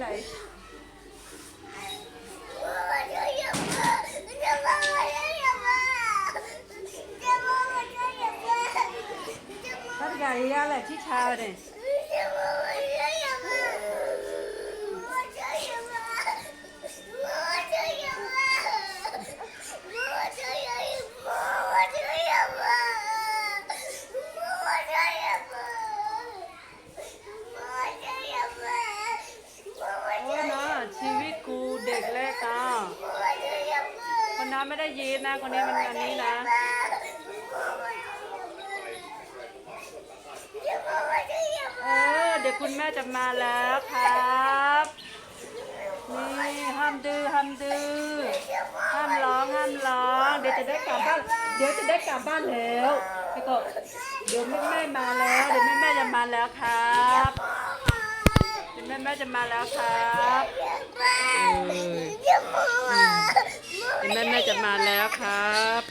light. What got yell at you, Towden? ไม่ได้ยินนะ คนนี้มันอันนี้นะ เออ เดี๋ยวคุณแม่จะมาแล้วครับ นี่ห้ามดื้อห้ามดื้อห้ามร้องห้ามร้อง เดี๋ยวจะได้กลับบ้าน เดี๋ยวจะได้กลับบ้านแล้วพี่ก็เดี๋ยวแม่แม่มาแล้ว เดี๋ยวแม่แม่จะมาแล้วครับ เดี๋ยวแม่แม่จะมาแล้วครับเดี๋ยวแมาแล้วครับ